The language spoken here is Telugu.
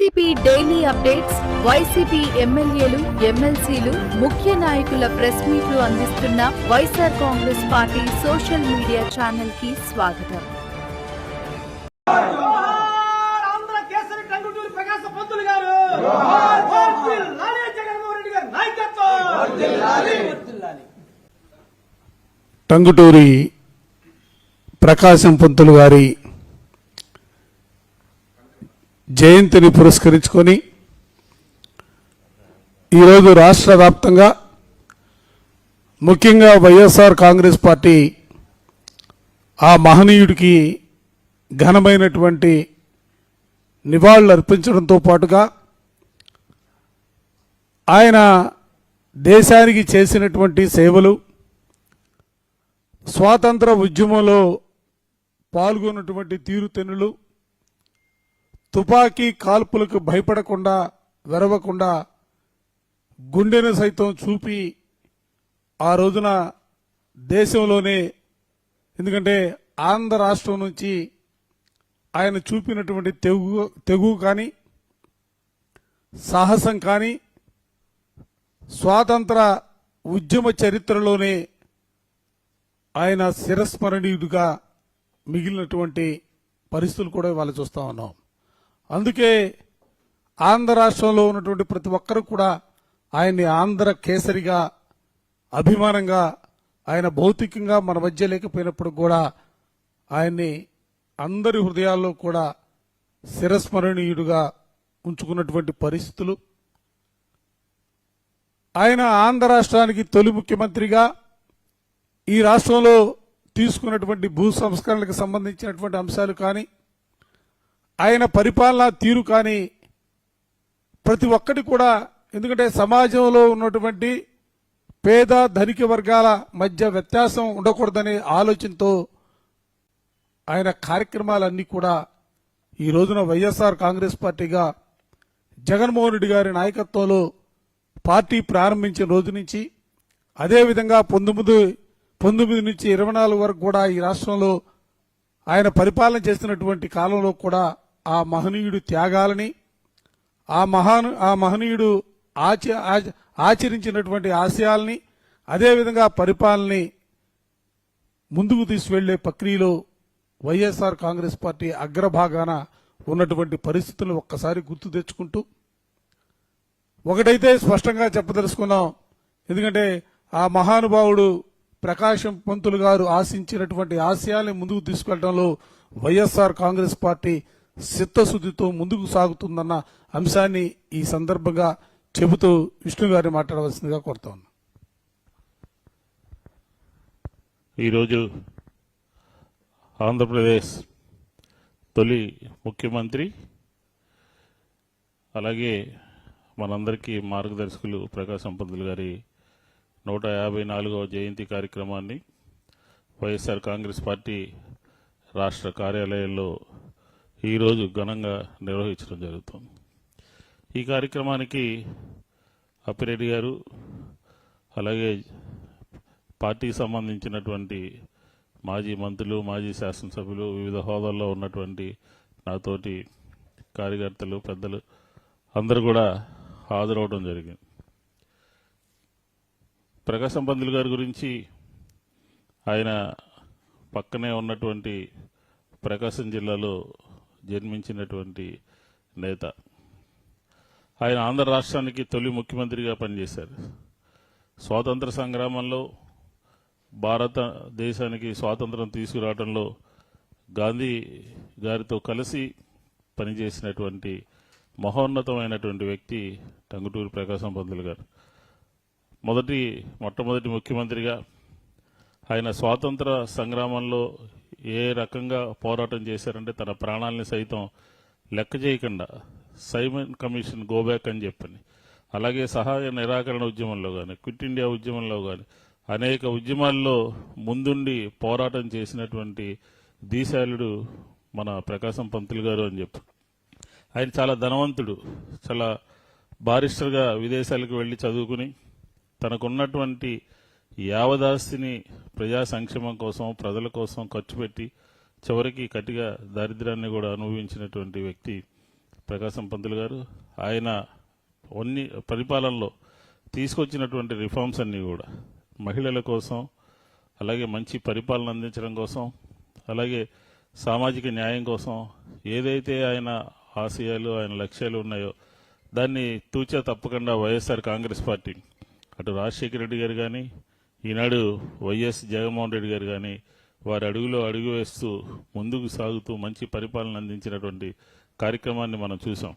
వైసీపీ డైలీ అప్డేట్స్ వైసీపీ ఎమ్మెల్యేలు ఎమ్మెల్సీలు ముఖ్య నాయకుల ప్రెస్ మీట్లు అందిస్తున్న YSR Congress party social media ఛానల్కి స్వాగతం ఆంధ్ర కేసరి టంగుటూరి ప్రకాశ పంతులు గారు వర్ధిల్లాలి జగన్మోహన్ రెడ్డి గారి నాయకత్వం వర్ధిల్లాలి. టంగుటూరి ప్రకాశం పంతులు గారి జయంతిని పురస్కరించుకొని ఈరోజు రాష్ట్ర వ్యాప్తంగా ముఖ్యంగా వైఎస్ఆర్ కాంగ్రెస్ పార్టీ ఆ మహనీయుడికి ఘనమైనటువంటి నివాళులు అర్పించడంతో పాటుగా ఆయన దేశానికి చేసినటువంటి సేవలు స్వాతంత్ర ఉద్యమంలో పాల్గొన్నటువంటి తీరుతెన్నులు తుపాకీ కాల్పులకు భయపడకుండా వెరవకుండా గుండెను సైతం చూపి ఆ రోజున దేశంలోనే ఎందుకంటే ఆంధ్ర రాష్ట్రం నుంచి ఆయన చూపినటువంటి తెగు తెగు కానీ సాహసం కానీ స్వాతంత్ర ఉద్యమ చరిత్రలోనే ఆయన శిరస్మరణీయుడిగా మిగిలినటువంటి పరిస్థితులు కూడా ఇవాళ చూస్తా ఉన్నాం. అందుకే ఆంధ్ర రాష్ట్రంలో ఉన్నటువంటి ప్రతి ఒక్కరు కూడా ఆయన్ని ఆంధ్ర కేసరిగా అభిమానంగా ఆయన భౌతికంగా మన మధ్య లేకపోయినప్పుడు కూడా ఆయన్ని అందరి హృదయాల్లో కూడా శిరస్మరణీయుడుగా ఉంచుకున్నటువంటి పరిస్థితులు. ఆయన ఆంధ్ర రాష్ట్రానికి తొలి ముఖ్యమంత్రిగా ఈ రాష్ట్రంలో తీసుకున్నటువంటి భూ సంస్కరణలకు సంబంధించినటువంటి అంశాలు కానీ ఆయన పరిపాలనా తీరు కానీ ప్రతి ఒక్కటి కూడా ఎందుకంటే సమాజంలో ఉన్నటువంటి పేద ధనిక వర్గాల మధ్య వ్యత్యాసం ఉండకూడదనే ఆలోచనతో ఆయన కార్యక్రమాలన్నీ కూడా ఈ రోజున వైఎస్ఆర్ కాంగ్రెస్ పార్టీగా జగన్మోహన్ రెడ్డి గారి నాయకత్వంలో పార్టీ ప్రారంభించిన రోజు నుంచి అదేవిధంగా పంతొమ్మిది పంతొమ్మిది నుంచి ఇరవై నాలుగు వరకు కూడా ఈ రాష్ట్రంలో ఆయన పరిపాలన చేస్తున్నటువంటి కాలంలో కూడా ఆ మహనీయుడు త్యాగాలని ఆ మహాను ఆ మహనీయుడు ఆచ ఆచరించినటువంటి ఆశయాల్ని అదేవిధంగా పరిపాలనని ముందుకు తీసుకువెళ్ళే ప్రక్రియలో వైఎస్ఆర్ కాంగ్రెస్ పార్టీ అగ్రభాగాన ఉన్నటువంటి పరిస్థితులను ఒక్కసారి గుర్తు తెచ్చుకుంటూ ఒకటైతే స్పష్టంగా చెప్పదలుచుకున్నాం ఎందుకంటే ఆ మహానుభావుడు ప్రకాశం పంతులు గారు ఆశించినటువంటి ఆశయాల్ని ముందుకు తీసుకెళ్ళడంలో వైఎస్ఆర్ కాంగ్రెస్ పార్టీ చిత్తశుద్ధితో ముందుకు సాగుతుందన్న అంశాన్ని ఈ సందర్భంగా చెబుతూ విష్ణు గారిని మాట్లాడవలసిందిగా కోరుతా ఉన్నా ఈరోజు ఆంధ్రప్రదేశ్ తొలి ముఖ్యమంత్రి అలాగే మనందరికీ మార్గదర్శకులు ప్రకాశం సంపంతులు గారి నూట యాభై నాలుగవ జయంతి కార్యక్రమాన్ని వైఎస్ఆర్ కాంగ్రెస్ పార్టీ రాష్ట్ర కార్యాలయంలో ఈరోజు ఘనంగా నిర్వహించడం జరుగుతుంది. ఈ కార్యక్రమానికి అప్పిరెడ్డి గారు అలాగే పార్టీకి సంబంధించినటువంటి మాజీ మంత్రులు మాజీ శాసనసభ్యులు వివిధ హోదాల్లో ఉన్నటువంటి నాతోటి కార్యకర్తలు పెద్దలు అందరూ కూడా హాజరవడం జరిగింది. ప్రకాశం పంతులు గారి గురించి ఆయన పక్కనే ఉన్నటువంటి ప్రకాశం జిల్లాలో జన్మించినటువంటి నేత. ఆయన ఆంధ్ర రాష్ట్రానికి తొలి ముఖ్యమంత్రిగా పనిచేశారు. స్వాతంత్ర సంగ్రామంలో భారతదేశానికి స్వాతంత్రం తీసుకురావడంలో గాంధీ గారితో కలిసి పనిచేసినటువంటి మహోన్నతమైనటువంటి వ్యక్తి టంగుటూరి ప్రకాశం పంతులు గారు. మొదటి మొట్టమొదటి ముఖ్యమంత్రిగా ఆయన స్వాతంత్ర సంగ్రామంలో ఏ రకంగా పోరాటం చేశారంటే తన ప్రాణాలని సైతం లెక్క చేయకుండా సైమన్ కమిషన్ గోబ్యాక్ అని చెప్పని. అలాగే సహాయ నిరాకరణ ఉద్యమంలో కానీ క్విట్ ఇండియా ఉద్యమంలో కానీ అనేక ఉద్యమాల్లో ముందుండి పోరాటం చేసినటువంటి దీశాలుడు మన ప్రకాశం పంతులు గారు అని చెప్పి. ఆయన చాలా ధనవంతుడు చాలా బారిస్టర్గా విదేశాలకు వెళ్ళి చదువుకుని తనకున్నటువంటి యావదాస్తిని ప్రజా సంక్షేమం కోసం ప్రజల కోసం ఖర్చు పెట్టి చివరికి కట్టిగా దారిద్ర్యాన్ని కూడా అనుభవించినటువంటి వ్యక్తి ప్రకాశం పంతులు గారు. ఆయన అన్ని పరిపాలనలో తీసుకొచ్చినటువంటి రిఫార్మ్స్ అన్నీ కూడా మహిళల కోసం అలాగే మంచి పరిపాలన అందించడం కోసం అలాగే సామాజిక న్యాయం కోసం ఏదైతే ఆయన ఆశయాలు ఆయన లక్ష్యాలు ఉన్నాయో దాన్ని తూచా తప్పకుండా వైఎస్ఆర్ కాంగ్రెస్ పార్టీ అటు రాజశేఖర రెడ్డి గారు కానీ ఈనాడు వైఎస్ జగన్మోహన్ రెడ్డి గారు కానీ వారి అడుగులో అడుగు వేస్తూ ముందుకు సాగుతూ మంచి పరిపాలన అందించినటువంటి కార్యక్రమాన్ని మనం చూసాం